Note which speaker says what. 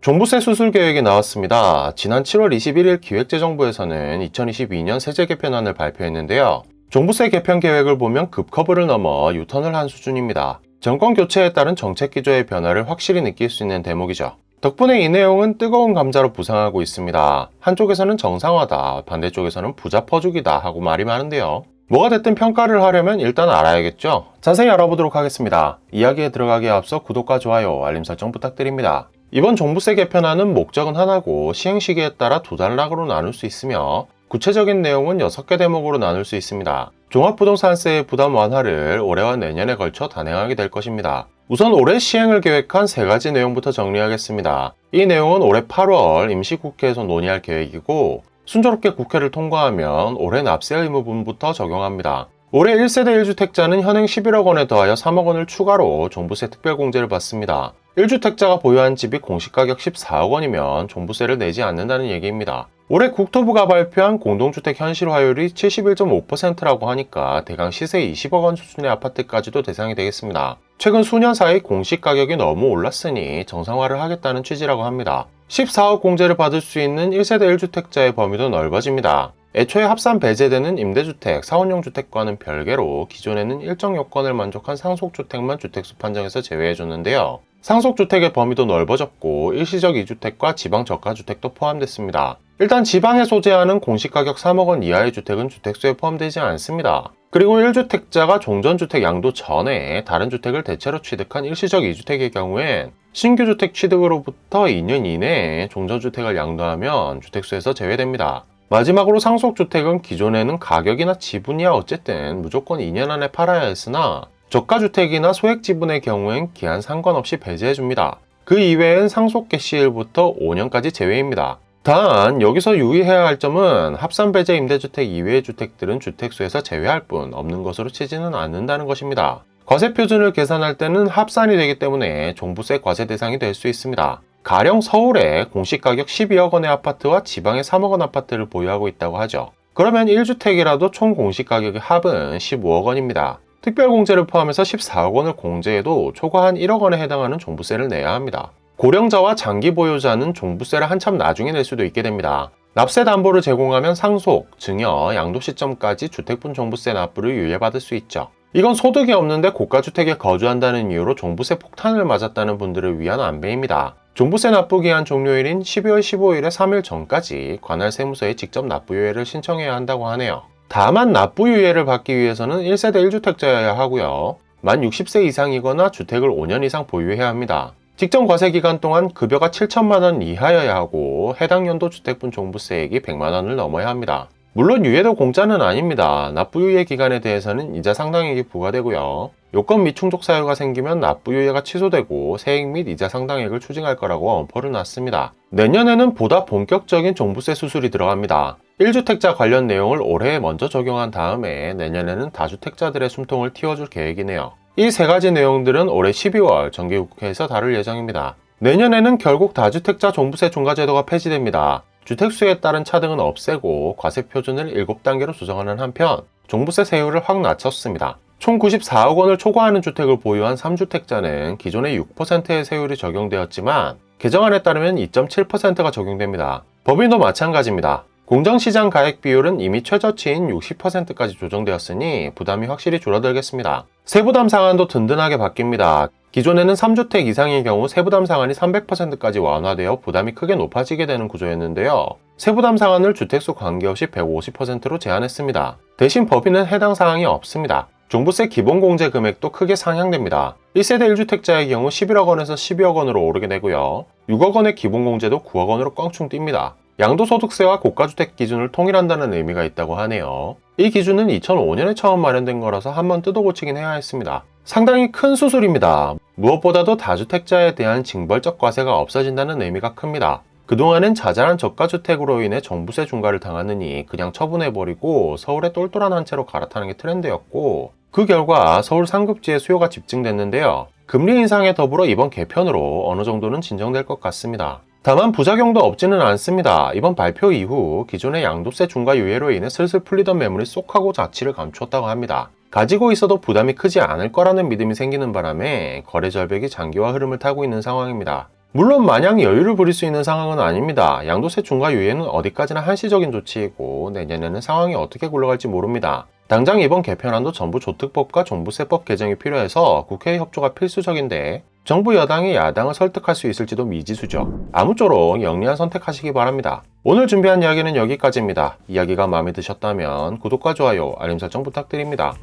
Speaker 1: 종부세 수술 계획이 나왔습니다. 지난 7월 21일 기획재정부에서는 2022년 세제 개편안을 발표했는데요. 종부세 개편 계획을 보면 급커브를 넘어 유턴을 한 수준입니다. 정권 교체에 따른 정책 기조의 변화를 확실히 느낄 수 있는 대목이죠. 덕분에 이 내용은 뜨거운 감자로 부상하고 있습니다. 한쪽에서는 정상화다, 반대쪽에서는 부자 퍼주기다 하고 말이 많은데요. 뭐가 됐든 평가를 하려면 일단 알아야겠죠? 자세히 알아보도록 하겠습니다. 이야기에 들어가기에 앞서 구독과 좋아요, 알림 설정 부탁드립니다. 이번 종부세 개편안은 목적은 하나고 시행 시기에 따라 두 단락으로 나눌 수 있으며 구체적인 내용은 6개 대목으로 나눌 수 있습니다. 종합부동산세의 부담 완화를 올해와 내년에 걸쳐 단행하게 될 것입니다. 우선 올해 시행을 계획한 세 가지 내용부터 정리하겠습니다. 이 내용은 올해 8월 임시국회에서 논의할 계획이고 순조롭게 국회를 통과하면 올해 납세 의무분부터 적용합니다. 올해 1세대 1주택자는 현행 11억 원에 더하여 3억 원을 추가로 종부세 특별공제를 받습니다. 1주택자가 보유한 집이 공시가격 14억 원이면 종부세를 내지 않는다는 얘기입니다. 올해 국토부가 발표한 공동주택 현실화율이 71.5%라고 하니까 대강 시세 20억 원 수준의 아파트까지도 대상이 되겠습니다. 최근 수년 사이 공시가격이 너무 올랐으니 정상화를 하겠다는 취지라고 합니다. 14억 공제를 받을 수 있는 1세대 1주택자의 범위도 넓어집니다. 애초에 합산 배제되는 임대주택, 사원용 주택과는 별개로 기존에는 일정 요건을 만족한 상속주택만 주택수 판정에서 제외해줬는데요. 상속주택의 범위도 넓어졌고 일시적 2주택과 지방 저가주택도 포함됐습니다. 일단 지방에 소재하는 공시가격 3억 원 이하의 주택은 주택수에 포함되지 않습니다. 그리고 1주택자가 종전주택 양도 전에 다른 주택을 대체로 취득한 일시적 2주택의 경우엔 신규 주택 취득으로부터 2년 이내에 종전주택을 양도하면 주택수에서 제외됩니다. 마지막으로 상속주택은 기존에는 가격이나 지분이야 어쨌든 무조건 2년 안에 팔아야 했으나 저가주택이나 소액 지분의 경우엔 기한 상관없이 배제해줍니다. 그 이외엔 상속 개시일부터 5년까지 제외입니다. 단 여기서 유의해야 할 점은 합산 배제 임대주택 이외의 주택들은 주택수에서 제외할 뿐 없는 것으로 치지는 않는다는 것입니다. 과세 표준을 계산할 때는 합산이 되기 때문에 종부세 과세 대상이 될 수 있습니다. 가령 서울에 공시가격 12억 원의 아파트와 지방에 3억 원 아파트를 보유하고 있다고 하죠. 그러면 1주택이라도 총 공시가격의 합은 15억 원입니다. 특별공제를 포함해서 14억 원을 공제해도 초과 한 1억 원에 해당하는 종부세를 내야 합니다. 고령자와 장기 보유자는 종부세를 한참 나중에 낼 수도 있게 됩니다. 납세 담보를 제공하면 상속, 증여, 양도 시점까지 주택분 종부세 납부를 유예받을 수 있죠. 이건 소득이 없는데 고가주택에 거주한다는 이유로 종부세 폭탄을 맞았다는 분들을 위한 안배입니다. 종부세 납부 기한 종료일인 12월 15일에 3일 전까지 관할 세무서에 직접 납부 유예를 신청해야 한다고 하네요. 다만 납부 유예를 받기 위해서는 1세대 1주택자여야 하고요. 만 60세 이상이거나 주택을 5년 이상 보유해야 합니다. 직전 과세 기간 동안 급여가 7천만 원 이하여야 하고 해당 연도 주택분 종부세액이 100만 원을 넘어야 합니다. 물론 유예도 공짜는 아닙니다. 납부 유예 기간에 대해서는 이자 상당액이 부과되고요. 요건 미충족 사유가 생기면 납부유예가 취소되고 세액 및 이자 상당액을 추징할 거라고 엄포를 놨습니다. 내년에는 보다 본격적인 종부세 수술이 들어갑니다. 1주택자 관련 내용을 올해 먼저 적용한 다음에 내년에는 다주택자들의 숨통을 틔워줄 계획이네요. 이 세 가지 내용들은 올해 12월 정기국회에서 다룰 예정입니다. 내년에는 결국 다주택자 종부세 중과제도가 폐지됩니다. 주택수에 따른 차등은 없애고 과세 표준을 7단계로 조정하는 한편 종부세 세율을 확 낮췄습니다. 총 94억 원을 초과하는 주택을 보유한 3주택자는 기존의 6%의 세율이 적용되었지만 개정안에 따르면 2.7%가 적용됩니다. 법인도 마찬가지입니다. 공정시장 가액 비율은 이미 최저치인 60%까지 조정되었으니 부담이 확실히 줄어들겠습니다. 세부담 상한도 든든하게 바뀝니다. 기존에는 3주택 이상의 경우 세부담 상한이 300%까지 완화되어 부담이 크게 높아지게 되는 구조였는데요. 세부담 상한을 주택수 관계없이 150%로 제한했습니다. 대신 법인은 해당 사항이 없습니다. 종부세 기본공제 금액도 크게 상향됩니다. 1세대 1주택자의 경우 11억 원에서 12억 원으로 오르게 되고요. 6억 원의 기본공제도 9억 원으로 껑충 뜁니다. 양도소득세와 고가주택 기준을 통일한다는 의미가 있다고 하네요. 이 기준은 2005년에 처음 마련된 거라서 한번 뜯어고치긴 해야 했습니다. 상당히 큰 수술입니다. 무엇보다도 다주택자에 대한 징벌적 과세가 없어진다는 의미가 큽니다. 그동안은 자잘한 저가주택으로 인해 정부세 중과를 당하느니 그냥 처분해버리고 서울에 똘똘한 한 채로 갈아타는 게 트렌드였고 그 결과 서울 상급지의 수요가 집중됐는데요. 금리 인상에 더불어 이번 개편으로 어느 정도는 진정될 것 같습니다. 다만 부작용도 없지는 않습니다. 이번 발표 이후 기존의 양도세 중과 유예로 인해 슬슬 풀리던 매물이 쏙하고 자취를 감추었다고 합니다. 가지고 있어도 부담이 크지 않을 거라는 믿음이 생기는 바람에 거래 절벽이 장기화 흐름을 타고 있는 상황입니다. 물론 마냥 여유를 부릴 수 있는 상황은 아닙니다. 양도세 중과 유예는 어디까지나 한시적인 조치이고 내년에는 상황이 어떻게 굴러갈지 모릅니다. 당장 이번 개편안도 전부 조특법과 종부세법 개정이 필요해서 국회의 협조가 필수적인데 정부 여당이 야당을 설득할 수 있을지도 미지수죠. 아무쪼록 영리한 선택하시기 바랍니다. 오늘 준비한 이야기는 여기까지입니다. 이야기가 마음에 드셨다면 구독과 좋아요, 알림 설정 부탁드립니다.